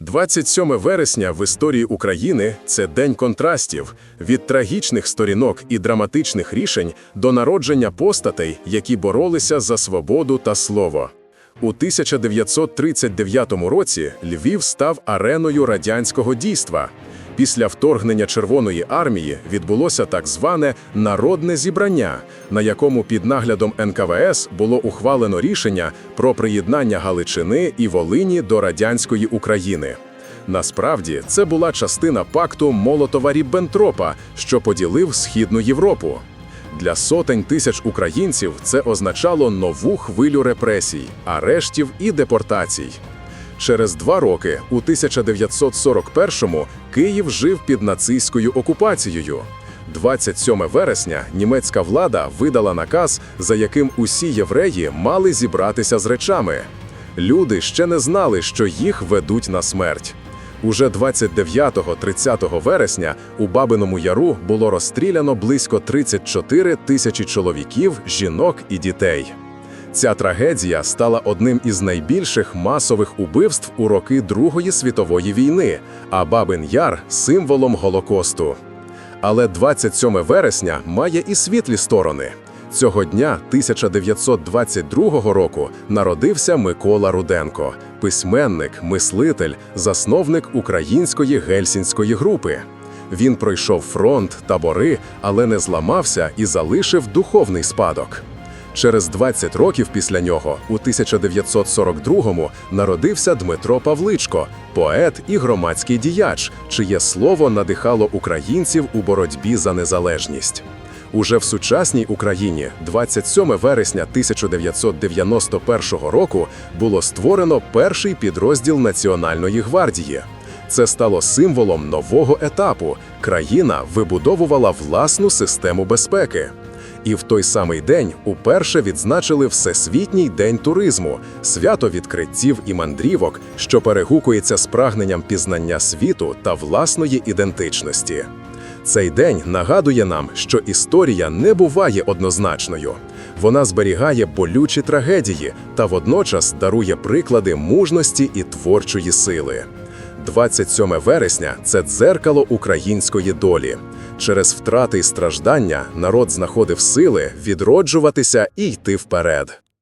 27 вересня в історії України це день контрастів від трагічних сторінок і драматичних рішень до народження постатей, які боролися за свободу та слово. У 1939 році Львів став ареною радянського дійства. Після вторгнення Червоної армії відбулося так зване народне зібрання, на якому під наглядом НКВС було ухвалено рішення про приєднання Галичини і Волині до радянської України. Насправді це була частина пакту Молотова-Ріббентропа, що поділив Східну Європу. Для сотень тисяч українців це означало нову хвилю репресій, арештів і депортацій. Через два роки, у 1941-му, Київ жив під нацистською окупацією. 27 вересня німецька влада видала наказ, за яким усі євреї мали зібратися з речами. Люди ще не знали, що їх ведуть на смерть. Уже 29-30 вересня у Бабиному Яру було розстріляно близько 34 тисячі чоловіків, жінок і дітей. Ця трагедія стала одним із найбільших масових убивств у роки Другої світової війни, а Бабин Яр символом Голокосту. Але 27 вересня має і світлі сторони. Цього дня 1922 року народився Микола Руденко, письменник, мислитель, засновник української гельсінської групи. Він пройшов фронт, табори, але не зламався і залишив духовний спадок. Через 20 років після нього, у 1942-му, народився Дмитро Павличко, поет і громадський діяч, чиє слово надихало українців у боротьбі за незалежність. Уже в сучасній Україні 27 вересня 1991 року було створено перший підрозділ Національної гвардії. Це стало символом нового етапу. Країна вибудовувала власну систему безпеки. І в той самий день уперше відзначили Всесвітній день туризму, свято відкриттів і мандрівок, що перегукується з прагненням пізнання світу та власної ідентичності. Цей день нагадує нам, що історія не буває однозначною. Вона зберігає болючі трагедії та водночас дарує приклади мужності і творчої сили. 27 вересня це дзеркало української долі. Через втрати і страждання народ знаходив сили відроджуватися і йти вперед.